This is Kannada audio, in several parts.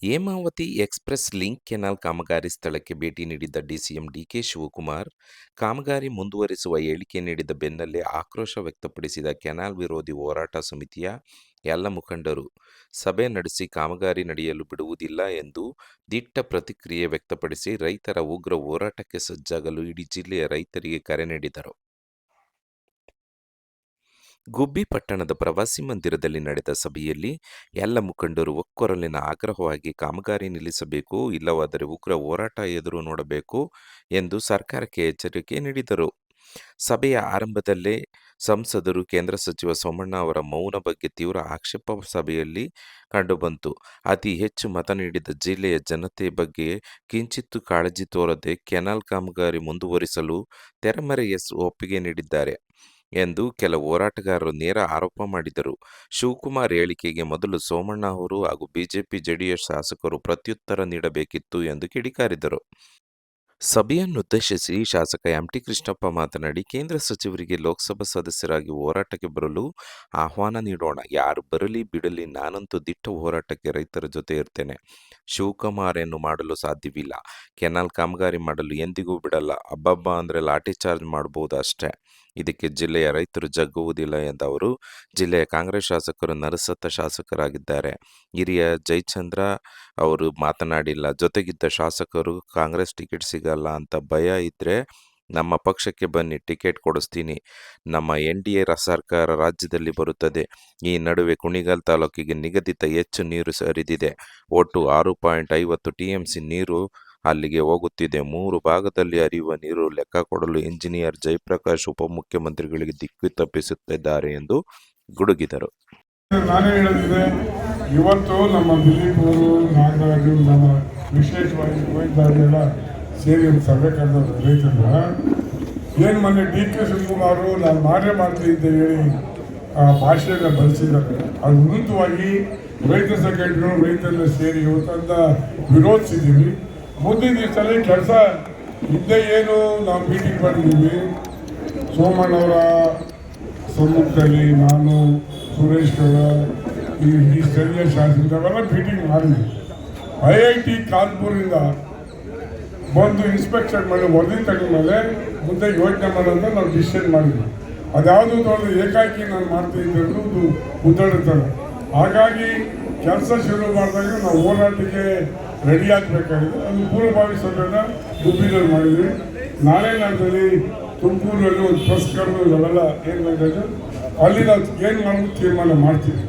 ಹೇಮಾವತಿ ಎಕ್ಸ್‌ಪ್ರೆಸ್ ಲಿಂಕ್ ಕೆನಾಲ್ ಕಾಮಗಾರಿ ಸ್ಥಳಕ್ಕೆ ಭೇಟಿ ನೀಡಿದ್ದ ಡಿಸಿಎಂ ಡಿಕೆ ಶಿವಕುಮಾರ್, ಕಾಮಗಾರಿ ಮುಂದುವರಿಸುವ ಹೇಳಿಕೆ ನೀಡಿದ ಬೆನ್ನಲ್ಲೇ ಆಕ್ರೋಶ ವ್ಯಕ್ತಪಡಿಸಿದ ಕೆನಾಲ್ ವಿರೋಧಿ ಹೋರಾಟ ಸಮಿತಿಯ ಎಲ್ಲ ಮುಖಂಡರು, ಸಭೆ ನಡೆಸಿ ಕಾಮಗಾರಿ ನಡೆಯಲು ಬಿಡುವುದಿಲ್ಲ ಎಂದು ದಿಟ್ಟ ಪ್ರತಿಕ್ರಿಯೆ ವ್ಯಕ್ತಪಡಿಸಿ ರೈತರ ಉಗ್ರ ಹೋರಾಟಕ್ಕೆ ಸಜ್ಜಾಗಲು ಇಡೀ ಜಿಲ್ಲೆಯ ರೈತರಿಗೆ ಕರೆ ನೀಡಿದರು. ಗುಬ್ಬಿ ಪಟ್ಟಣದ ಪ್ರವಾಸಿ ಮಂದಿರದಲ್ಲಿ ನಡೆದ ಸಭೆಯಲ್ಲಿ ಎಲ್ಲ ಮುಖಂಡರು ಒಕ್ಕೊರಲಿನ ಆಗ್ರಹವಾಗಿ ಕಾಮಗಾರಿ ನಿಲ್ಲಿಸಬೇಕು, ಇಲ್ಲವಾದರೆ ಉಗ್ರ ಹೋರಾಟ ಎದುರು ನೋಡಬೇಕು ಎಂದು ಸರ್ಕಾರಕ್ಕೆ ಎಚ್ಚರಿಕೆ ನೀಡಿದರು. ಸಭೆಯ ಆರಂಭದಲ್ಲೇ ಸಂಸದರು, ಕೇಂದ್ರ ಸಚಿವ ಸೋಮಣ್ಣ ಅವರ ಮೌನ ಬಗ್ಗೆ ತೀವ್ರ ಆಕ್ಷೇಪ ಸಭೆಯಲ್ಲಿ ಕಂಡುಬಂತು. ಅತಿ ಹೆಚ್ಚು ಮತ ನೀಡಿದ ಜಿಲ್ಲೆಯ ಜನತೆ ಬಗ್ಗೆ ಕಿಂಚಿತ್ತು ಕಾಳಜಿ ತೋರದೆ ಕೆನಾಲ್ ಕಾಮಗಾರಿ ಮುಂದುವರಿಸಲು ತೆರೆಮರೆಯ ಒಪ್ಪಿಗೆ ನೀಡಿದ್ದಾರೆ ಎಂದು ಕೆಲ ಹೋರಾಟಗಾರರು ನೇರ ಆರೋಪ ಮಾಡಿದರು. ಶಿವಕುಮಾರ್ ಹೇಳಿಕೆಗೆ ಮೊದಲು ಸೋಮಣ್ಣ ಅವರು ಹಾಗೂ ಬಿಜೆಪಿ-ಜೆಡಿಎಸ್ ಶಾಸಕರು ಪ್ರತ್ಯುತ್ತರ ನೀಡಬೇಕಿತ್ತು ಎಂದು ಕಿಡಿಕಾರಿದರು. ಸಭೆಯನ್ನುದ್ದೇಶಿಸಿ ಶಾಸಕ ಎಂ. ಟಿ. ಕೃಷ್ಣಪ್ಪ ಮಾತನಾಡಿ, ಕೇಂದ್ರ ಸಚಿವರಿಗೆ ಲೋಕಸಭಾ ಸದಸ್ಯರಾಗಿ ಹೋರಾಟಕ್ಕೆ ಬರಲು ಆಹ್ವಾನ ನೀಡೋಣ. ಯಾರು ಬರಲಿ ಬಿಡಲಿ ನಾನಂತೂ ದಿಟ್ಟ ಹೋರಾಟಕ್ಕೆ ರೈತರ ಜೊತೆ ಇರ್ತೇನೆ. ಶಿವಕುಮಾರನ್ನು ಮಾಡಲು ಸಾಧ್ಯವಿಲ್ಲ. ಕೆನಾಲ್ ಕಾಮಗಾರಿ ಮಾಡಲು ಎಂದಿಗೂ ಬಿಡಲ್ಲ. ಹಬ್ಬಬ್ಬ ಅಂದರೆ ಲಾಠಿ ಚಾರ್ಜ್ ಮಾಡಬಹುದು ಅಷ್ಟೇ. ಇದಕ್ಕೆ ಜಿಲ್ಲೆಯ ರೈತರು ಜಗ್ಗುವುದಿಲ್ಲ ಎಂದ ಅವರು, ಜಿಲ್ಲೆಯ ಕಾಂಗ್ರೆಸ್ ಶಾಸಕರು ನರಸತ್ತ ಶಾಸಕರಾಗಿದ್ದಾರೆ. ಹಿರಿಯ ಜಯಚಂದ್ರ ಅವರು ಮಾತನಾಡಿಲ್ಲ. ಜೊತೆಗಿದ್ದ ಶಾಸಕರು ಕಾಂಗ್ರೆಸ್ ಟಿಕೆಟ್ ಸಿಗಲ್ಲ ಅಂತ ಭಯ ಇದ್ದರೆ ನಮ್ಮ ಪಕ್ಷಕ್ಕೆ ಬನ್ನಿ ಟಿಕೆಟ್ ಕೊಡಿಸ್ತೀನಿ. ನಮ್ಮ ಎನ್ ಡಿ ಎ ಸರ್ಕಾರ ರಾಜ್ಯದಲ್ಲಿ ಬರುತ್ತದೆ. ಈ ನಡುವೆ ಕುಣಿಗಲ್ ತಾಲೂಕಿಗೆ ನಿಗದಿತ ಹೆಚ್ಚು ನೀರು ಸರಿದಿದೆ ಒಟ್ಟು ಆರು ಪಾಯಿಂಟ್ ಐವತ್ತು ಟಿಎಂಸಿ ನೀರು ಅಲ್ಲಿಗೆ ಹೋಗುತ್ತಿದೆ. ಮೂರು ಭಾಗದಲ್ಲಿ ಹರಿಯುವ ನೀರು ಲೆಕ್ಕ ಕೊಡಲು ಇಂಜಿನಿಯರ್ ಜಯಪ್ರಕಾಶ್ ಉಪಮುಖ್ಯಮಂತ್ರಿಗಳಿಗೆ ದಿಕ್ಕು ತಪ್ಪಿಸುತ್ತಿದ್ದಾರೆ ಎಂದು ಗುಡುಗಿದರು. ನಾನೇ ಹೇಳಿದ್ರೆ ಇವತ್ತು ನಮ್ಮ ದಿಲೀಪ್ ನಾಗರಾಜು ನಮ್ಮ ವಿಶೇಷವಾಗಿ ಗೋವಿಂದರಾಜೆಲ್ಲ ಸೇರಿ ಸಭೆ ಏನು ಮೊನ್ನೆ ಡಿ ಕೆ ಶಿವಕುಮಾರ್, ನಾನು ಮಾಡೇ ಮಾಡ್ತೀನಿ ಅಂತ ಹೇಳಿ, ಆ, ಭಾಷೆಯನ್ನು ಬಳಸಿದ್ದಾರೆ ಅದು ವಿರುದ್ಧವಾಗಿ ರೈತ ಸಂಘಟನೆಗಳು ರೈತರನ್ನ ಸೇರಿ ಇವತ್ತಂದ ವಿರೋಧಿಸಿದ್ದೀವಿ ಮುಂದಿನ ದಿವಸದಲ್ಲಿ ಕೆಲಸ, ಹಿಂದೆ ಏನು ನಾವು ಮೀಟಿಂಗ್ ಮಾಡಿದ್ದೀವಿ. ಸೋಮಣ್ಣವರ ಸಮ್ಮುಖದಲ್ಲಿ ನಾನು, ಸುರೇಶ್ ಗೌಡ ಈ ಈ ಸ್ಥಳೀಯ ಶಾಸಕರೆಲ್ಲ ಮೀಟಿಂಗ್ ಮಾಡಿದ್ವಿ. ಐ ಐ ಟಿ ಕಾನ್ಪುರಿಂದ ಬಂದು ಇನ್ಸ್ಪೆಕ್ಷನ್ ಮಾಡಿ, ವರದಿ ತಗೊಂಡ ಮೇಲೆ ಮುಂದೆ ಯೋಚನೆ ಮಾಡೋದನ್ನ ನಾವು ಡಿಸಿಷನ್ ಮಾಡಿದ್ವಿ. ಅದ್ಯಾವುದು ದೊಡ್ಡ ಏಕಾಕಿ ನಾನು ಮಾಡ್ತೀನಿ ಅನ್ನೋದು ಉದ್ದಾಡುತ್ತಾರೆ ಹಾಗಾಗಿ ಕೆಲಸ ಶುರು ಮಾಡಿದಾಗ ನಾವು ಹೋರಾಟಕ್ಕೆ ರೆಡಿ ಆಗಬೇಕಾಗಿದೆ. ಅದು ಪೂರ್ವಭಾವಿ ಸಭೆನ ಗುಬ್ಬಿನಲ್ಲಿ ಮಾಡಿದ್ವಿ ನಾಳೆ ತುಮಕೂರಲ್ಲಿ ಒಂದು ಪ್ರೆಸ್ ಕರೆದು ನಾವೆಲ್ಲ ಏನು ಅಲ್ಲಿ ನಾವು ಏನು ಮಾಡಬೇಕು ತೀರ್ಮಾನ ಮಾಡ್ತೀವಿ.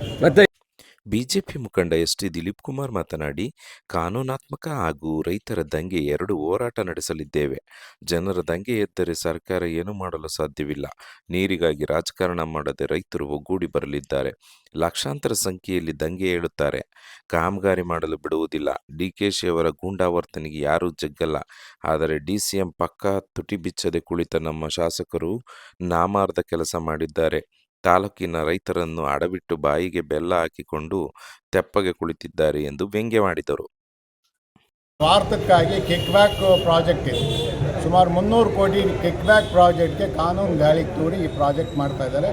ಬಿಜೆಪಿ ಮುಖಂಡ ಎಸ್. ಟಿ. ದಿಲೀಪ್ ಕುಮಾರ್ ಮಾತನಾಡಿ, ಕಾನೂನಾತ್ಮಕ ಹಾಗೂ ರೈತರ ದಂಗೆ ಎರಡು ಹೋರಾಟ ನಡೆಸಲಿದ್ದೇವೆ. ಜನರ ದಂಗೆ ಎದ್ದರೆ ಸರ್ಕಾರ ಏನು ಮಾಡಲು ಸಾಧ್ಯವಿಲ್ಲ. ನೀರಿಗಾಗಿ ರಾಜಕಾರಣ ಮಾಡದೆ ರೈತರು ಒಗ್ಗೂಡಿ ಬರಲಿದ್ದಾರೆ. ಲಕ್ಷಾಂತರ ಸಂಖ್ಯೆಯಲ್ಲಿ ದಂಗೆ ಏಳುತ್ತಾರೆ. ಕಾಮಗಾರಿ ಮಾಡಲು ಬಿಡುವುದಿಲ್ಲ. ಡಿ ಕೆ ಅವರ ಗೂಂಡಾವರ್ತನೆಗೆ ಯಾರೂ ಜಗ್ಗಲ್ಲ. ಆದರೆ ಡಿ ಸಿ ಎಂ ಪಕ್ಕ ತುಟಿ ಬಿಚ್ಚದೆ ಕುಳಿತ ನಮ್ಮ ಶಾಸಕರು ನಾಮಾರ್ಧ ಕೆಲಸ ಮಾಡಿದ್ದಾರೆ. ತಾಲೂಕಿನ ರೈತರನ್ನು ಅಡವಿಟ್ಟು ಬಾಯಿಗೆ ಬೆಲ್ಲ ಹಾಕಿಕೊಂಡು ತೆಪ್ಪಗೆ ಕುಳಿತಿದ್ದಾರೆ ಎಂದು ವ್ಯಂಗ್ಯವಾಡಿದರು. ಸ್ವಾರ್ಥಕ್ಕಾಗಿ ಕಿಕ್ ಬ್ಯಾಕ್ ಪ್ರಾಜೆಕ್ಟ್ ಇದೆ. ಸುಮಾರು ಮುನ್ನೂರು ಕೋಟಿ ಕಿಕ್ ಬ್ಯಾಕ್ ಪ್ರಾಜೆಕ್ಟ್ಗೆ ಕಾನೂನು ಗಾಳಿ ತೂರಿ ಈ ಪ್ರಾಜೆಕ್ಟ್ ಮಾಡ್ತಾ ಇದ್ದಾರೆ.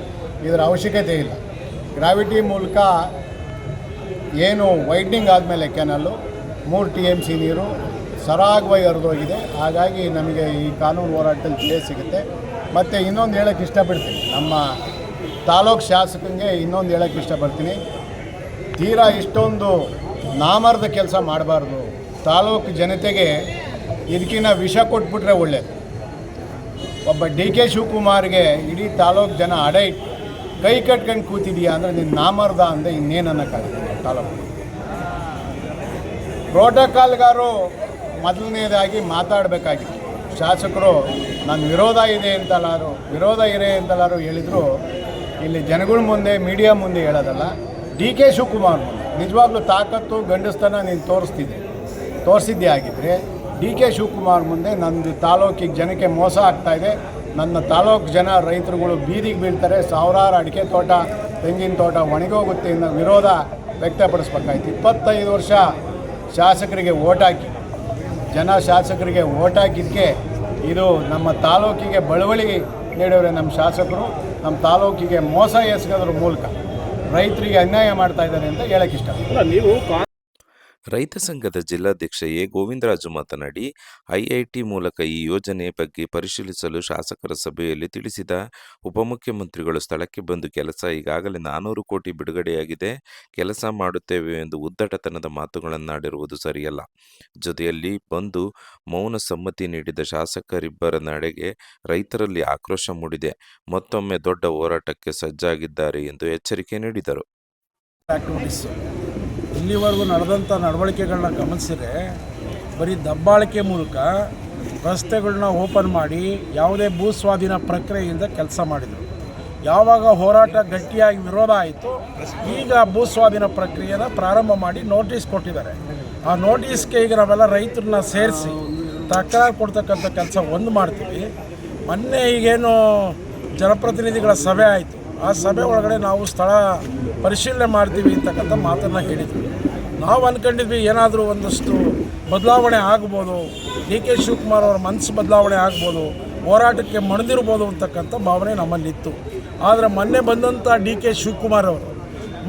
ಇದರ ಅವಶ್ಯಕತೆ ಇಲ್ಲ. ಗ್ರಾವಿಟಿ ಮೂಲಕ ಏನು ವೈಡ್ನಿಂಗ್ ಆದಮೇಲೆ ಕೆನಲ್ಲು, ಮೂರು ಟಿ ಎಂ ಸಿ ನೀರು, ಸರಾಗವಾಗಿ ಹರಿದೋಗಿದೆ. ಹಾಗಾಗಿ ನಮಗೆ ಈ ಕಾನೂನು ಹೋರಾಟದಲ್ಲಿ ಜಯ ಸಿಗುತ್ತೆ. ಮತ್ತು ಇನ್ನೊಂದು ಹೇಳೋಕ್ಕೆ ಇಷ್ಟಪಡ್ತೀನಿ. ನಮ್ಮ ತಾಲೂಕು ಶಾಸಕಂಗೆ ಇನ್ನೊಂದು ಹೇಳೋಕ್ಕೆ ಇಷ್ಟಪಡ್ತೀನಿ. ತೀರಾ ಇಷ್ಟೊಂದು ನಾಮರ್ದ ಕೆಲಸ ಮಾಡಬಾರ್ದು. ತಾಲೂಕು ಜನತೆಗೆ ಇದಕ್ಕಿಂತ ವಿಷ ಕೊಟ್ಬಿಟ್ರೆ ಒಳ್ಳೆಯದು ಒಬ್ಬ ಡಿ ಕೆ ಶಿವಕುಮಾರ್ಗೆ ಇಡೀ ತಾಲೂಕು ಜನ ಅಡ ಕೈ ಕಟ್ಕೊಂಡು ಕೂತಿದೀಯಾ ಅಂದರೆ ನೀನು ನಾಮರ್ದ ಅಂದರೆ ಇನ್ನೇನು ಅನ್ನೋಕ್ಕಾಗುತ್ತೆ ತಾಲೂಕು. ಪ್ರೋಟೋಕಾಲ್ಗಾರು ಮೊದಲನೇದಾಗಿ ಮಾತಾಡಬೇಕಾಗಿತ್ತು. ಶಾಸಕರು ನನ್ನ ವಿರೋಧ ಇದೆ ಅಂತಲಾರು, ವಿರೋಧ ಇದೆ ಅಂತಲಾರು ಹೇಳಿದರು. ಇಲ್ಲಿ ಜನಗಳ ಮುಂದೆ ಮೀಡಿಯಾ ಮುಂದೆ ಹೇಳೋದಲ್ಲ. ಡಿ ಕೆ ಶಿವಕುಮಾರ್ ಮುಂದೆ. ನಿಜವಾಗ್ಲೂ ತಾಕತ್ತು, ಗಂಡಸ್ತನ ನೀನು ತೋರಿಸ್ತಿದ್ದೆ. ತೋರಿಸಿದ್ದೆ ಆಗಿದ್ದರೆ ಡಿ ಕೆ ಶಿವಕುಮಾರ್ ಮುಂದೆ ನಂದು ತಾಲೂಕಿಗೆ ಜನಕ್ಕೆ ಮೋಸ ಆಗ್ತಾ ಇದೆ. ನನ್ನ ತಾಲೂಕು ಜನ ರೈತರುಗಳು ಬೀದಿಗೆ ಬೀಳ್ತಾರೆ. ಸಾವಿರಾರು ಅಡಿಕೆ ತೋಟ, ತೆಂಗಿನ ತೋಟ ಒಣಗೋಗುತ್ತೆ ಅನ್ನೋ ವಿರೋಧ ವ್ಯಕ್ತಪಡಿಸ್ಬೇಕಾಯ್ತು. ಇಪ್ಪತ್ತೈದು ವರ್ಷ ಶಾಸಕರಿಗೆ ಓಟ್ ಹಾಕಿ. ಜನ ಶಾಸಕರಿಗೆ ಓಟ್ ಹಾಕಿದ್ದಕ್ಕೆ ಇದು ನಮ್ಮ ತಾಲೂಕಿಗೆ ಬಳುವಳಿ ನೀಡೋರೆ ನಮ್ಮ ಶಾಸಕರು. ನಮ್ಮ ತಾಲೂಕಿಗೆ ಮೋಸ ಎಸಗೋದ್ರ ಮೂಲಕ ರೈತರಿಗೆ ಅನ್ಯಾಯ ಮಾಡ್ತಾ ಇದ್ದಾರೆ ಅಂತ ಹೇಳಕ್ಕೆ ಇಷ್ಟ ರೈತ ಸಂಘದ ಜಿಲ್ಲಾಧ್ಯಕ್ಷ ಎ ಗೋವಿಂದರಾಜು ಮಾತನಾಡಿ, ಐಐಟಿ ಮೂಲಕ ಈ ಯೋಜನೆ ಬಗ್ಗೆ ಪರಿಶೀಲಿಸಲು ಶಾಸಕರ ಸಭೆಯಲ್ಲಿ ತಿಳಿಸಿದ ಉಪಮುಖ್ಯಮಂತ್ರಿಗಳು, ಸ್ಥಳಕ್ಕೆ ಬಂದು ಕೆಲಸ ಈಗಾಗಲೇ ನಾನೂರು ಕೋಟಿ ಬಿಡುಗಡೆಯಾಗಿದೆ, ಕೆಲಸ ಮಾಡುತ್ತೇವೆ ಎಂದು ಉದ್ದಟತನದ ಮಾತುಗಳನ್ನಾಡಿರುವುದು ಸರಿಯಲ್ಲ. ಜೊತೆಯಲ್ಲಿ ಬಂದು ಮೌನ ಸಮ್ಮತಿ ನೀಡಿದ ಶಾಸಕರಿಬ್ಬರ ನಡೆಗೆ ರೈತರಲ್ಲಿ ಆಕ್ರೋಶ ಮೂಡಿದೆ. ಮತ್ತೊಮ್ಮೆ ದೊಡ್ಡ ಹೋರಾಟಕ್ಕೆ ಸಜ್ಜಾಗಿದ್ದಾರೆ ಎಂದು ಎಚ್ಚರಿಕೆ ನೀಡಿದರು. ಇಲ್ಲಿವರೆಗೂ ನಡೆದಂಥ ನಡವಳಿಕೆಗಳನ್ನ ಗಮನಿಸಿದರೆ ಬರೀ ದಬ್ಬಾಳಿಕೆ ಮೂಲಕ ರಸ್ತೆಗಳನ್ನ ಓಪನ್ ಮಾಡಿ ಯಾವುದೇ ಭೂ ಸ್ವಾಧೀನ ಪ್ರಕ್ರಿಯೆಯಿಂದ ಕೆಲಸ ಮಾಡಿದರು. ಯಾವಾಗ ಹೋರಾಟ ಗಟ್ಟಿಯಾಗಿ ವಿರೋಧ ಆಯಿತು ಈಗ ಭೂ ಸ್ವಾಧೀನ ಪ್ರಕ್ರಿಯೆನ ಪ್ರಾರಂಭ ಮಾಡಿ ನೋಟಿಸ್ ಕೊಟ್ಟಿದ್ದಾರೆ. ಆ ನೋಟಿಸ್ಗೆ ಈಗ ನಾವೆಲ್ಲ ರೈತರನ್ನ ಸೇರಿಸಿ ತಕರಾರು ಕೊಡ್ತಕ್ಕಂಥ ಕೆಲಸ ಒಂದು ಮಾಡ್ತೀವಿ. ಮೊನ್ನೆ ಈಗೇನು ಜನಪ್ರತಿನಿಧಿಗಳ ಸಭೆ ಆಯಿತು. ಆ ಸಭೆ ಒಳಗಡೆ ನಾವು ಸ್ಥಳ ಪರಿಶೀಲನೆ ಮಾಡ್ತೀವಿ ಅಂತಕ್ಕಂಥ ಮಾತನ್ನು ಹೇಳಿದ್ವಿ. ನಾವು ಅಂದ್ಕೊಂಡಿದ್ವಿ ಏನಾದರೂ ಒಂದಷ್ಟು ಬದಲಾವಣೆ ಆಗ್ಬೋದು. ಡಿ ಕೆ ಶಿವಕುಮಾರ್ ಅವರ ಮನಸ್ಸು ಬದಲಾವಣೆ ಆಗ್ಬೋದು. ಹೋರಾಟಕ್ಕೆ ಮಣಿದಿರ್ಬೋದು ಅಂತಕ್ಕಂಥ ಭಾವನೆ ನಮ್ಮಲ್ಲಿತ್ತು. ಆದರೆ ಮೊನ್ನೆ ಬಂದಂಥ ಡಿ ಕೆ ಶಿವಕುಮಾರ್ ಅವರು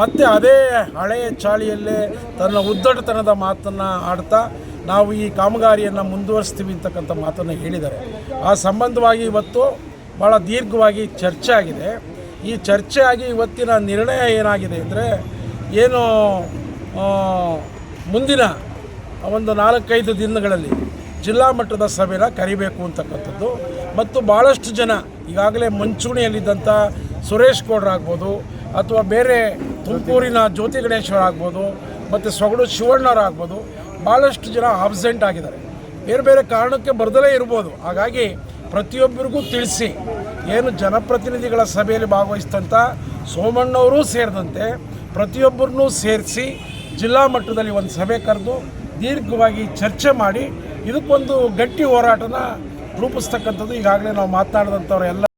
ಮತ್ತೆ ಅದೇ ಹಳೆಯ ಚಾಳಿಯಲ್ಲೇ ತನ್ನ ಉದ್ದಟತನದ ಮಾತನ್ನು ಆಡ್ತಾ ನಾವು ಈ ಕಾಮಗಾರಿಯನ್ನು ಮುಂದುವರಿಸ್ತೀವಿ ಅಂತಕ್ಕಂಥ ಮಾತನ್ನು ಹೇಳಿದ್ದಾರೆ. ಆ ಸಂಬಂಧವಾಗಿ ಇವತ್ತು ಭಾಳ ದೀರ್ಘವಾಗಿ ಚರ್ಚೆ ಆಗಿದೆ. ಈ ಚರ್ಚೆ ಆಗಿ ಇವತ್ತಿನ ನಿರ್ಣಯ ಏನಾಗಿದೆ ಅಂದರೆ ಏನು ಮುಂದಿನ ಒಂದು ನಾಲ್ಕೈದು ದಿನಗಳಲ್ಲಿ ಜಿಲ್ಲಾ ಮಟ್ಟದ ಸಭೆನ ಕರಿಬೇಕು ಅಂತಕ್ಕಂಥದ್ದು. ಮತ್ತು ಭಾಳಷ್ಟು ಜನ ಈಗಾಗಲೇ ಮುಂಚೂಣಿಯಲ್ಲಿದ್ದಂಥ ಸುರೇಶ್ ಗೌಡ್ರಾಗ್ಬೋದು ಅಥವಾ ಬೇರೆ ತುಮಕೂರಿನ ಜ್ಯೋತಿ ಗಣೇಶ್ವರ ಆಗ್ಬೋದು, ಮತ್ತು ಸೊಗಡು ಶಿವಣ್ಣರಾಗ್ಬೋದು ಭಾಳಷ್ಟು ಜನ ಆಬ್ಸೆಂಟ್ ಆಗಿದ್ದಾರೆ. ಬೇರೆ ಬೇರೆ ಕಾರಣಕ್ಕೆ ಬರ್ದಲೇ ಇರ್ಬೋದು. ಹಾಗಾಗಿ ಪ್ರತಿಯೊಬ್ಬರಿಗೂ ತಿಳಿಸಿ ಏನು ಜನಪ್ರತಿನಿಧಿಗಳ ಸಭೆಯಲ್ಲಿ ಭಾಗವಹಿಸಿದಂಥ ಸೋಮಣ್ಣವರೂ ಸೇರಿದಂತೆ ಪ್ರತಿಯೊಬ್ಬರನ್ನೂ ಸೇರಿಸಿ ಜಿಲ್ಲಾ ಮಟ್ಟದಲ್ಲಿ ಒಂದು ಸಭೆ ಕರೆದು ದೀರ್ಘವಾಗಿ ಚರ್ಚೆ ಮಾಡಿ ಇದಕ್ಕೊಂದು ಗಟ್ಟಿ ಹೋರಾಟನ ರೂಪಿಸ್ತಕ್ಕಂಥದ್ದು ಈಗಾಗಲೇ ನಾವು ಮಾತನಾಡಿದಂಥವ್ರು ಎಲ್ಲ